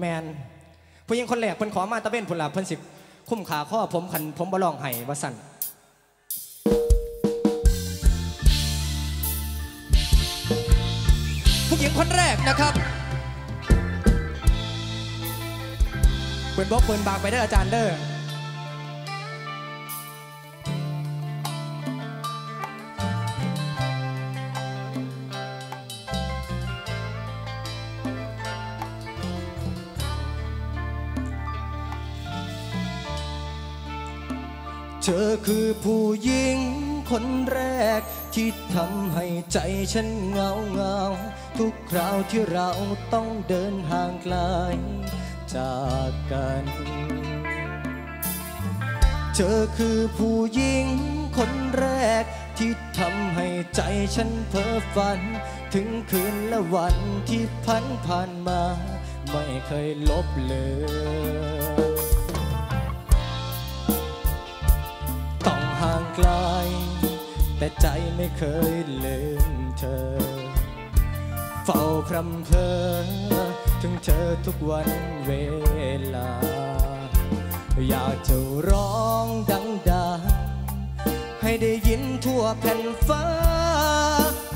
แมนผู้หญิงคนแรกเพิ่นขอมาตะเวนผุนล่ะเพิ่นสิคุ้มขาข้อผมขันผมบ่ลองไห้ว่าสั่นผู้หญิงคนแรกนะครับเปินบอกเปินบางไปได้อาจารย์เด้อ เธอคือผู้หญิงคนแรก ที่ทำให้ใจฉันเหงาเงา ทุกคราวที่เราต้องเดินห่างไกลจากกัน เธอคือผู้หญิงคนแรก ที่ทำให้ใจฉันเพ้อฝัน ถึงคืนและวันที่พันผ่านมา ไม่เคยลบเลือ ใจไม่เคยลืมเธอ เฝ้าพรำเพอถึงเธอทุกวันเวลา อยากจะร้องดังๆ ให้ได้ยินทั่วแผ่นฟ้า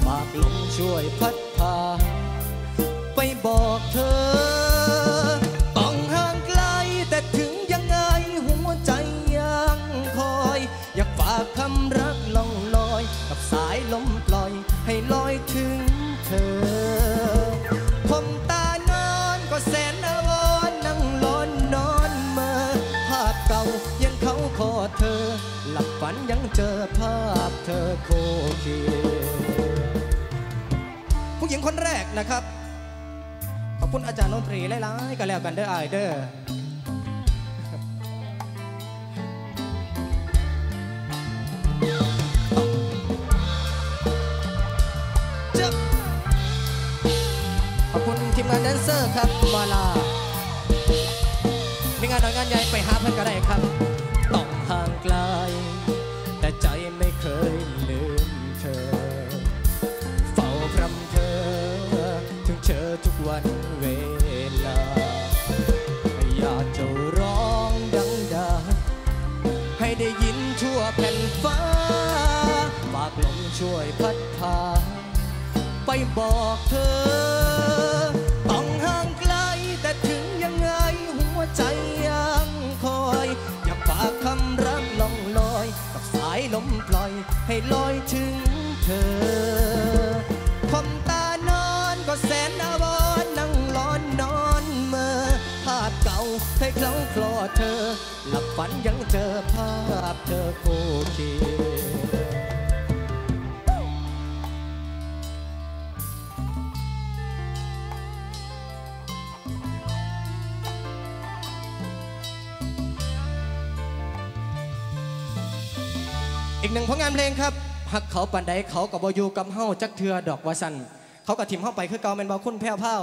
ปากลมช่วยพัดพา ไปบอกเธอ กับสายลมปล่อยให้ลอยถึงเธอผมตานอนก็แสนอวรณ์นั่งลอนนอนเมื่อภาพเก่ายังเขาขอเธอ หลับฝันยังเจอภาพเธอโคเคีผู้หญิงคนแรกนะครับ ขอบคุณอาจารย์ดนตรีหลายๆก็แล้วกันเด้อไอเด้อ ทีมงานแดนเซอร์ครับวาลามีงานน้อยงานใหญ่ไปหาเพื่อนก็ได้ครับ ต้องห่างไกล แต่ใจไม่เคยลืมเธอ เฝ้าพรำเธอ ถึงเธอทุกวันเวลา อยากจะร้องดังๆให้ได้ยินทั่วแผ่นฟ้า ฝากลมช่วยพัดพา ไปบอกเธอ ให้ลอยถึงเธอคมตานอนก็แสนอาวรนั่งลอนนอนเมื่อภาพเก่าให้เคล้าคลอเธอ หลับฝันยังเจอภาพเธอโคเคีย อีกหนึ่งผลงานเพลงครับหักเขาปันใดเขากับวอยู่กับเฮาจักเทือดอกวาสันเขากับทิมเฮาไปคือเกาเป็นบาคุณแพ้วเผา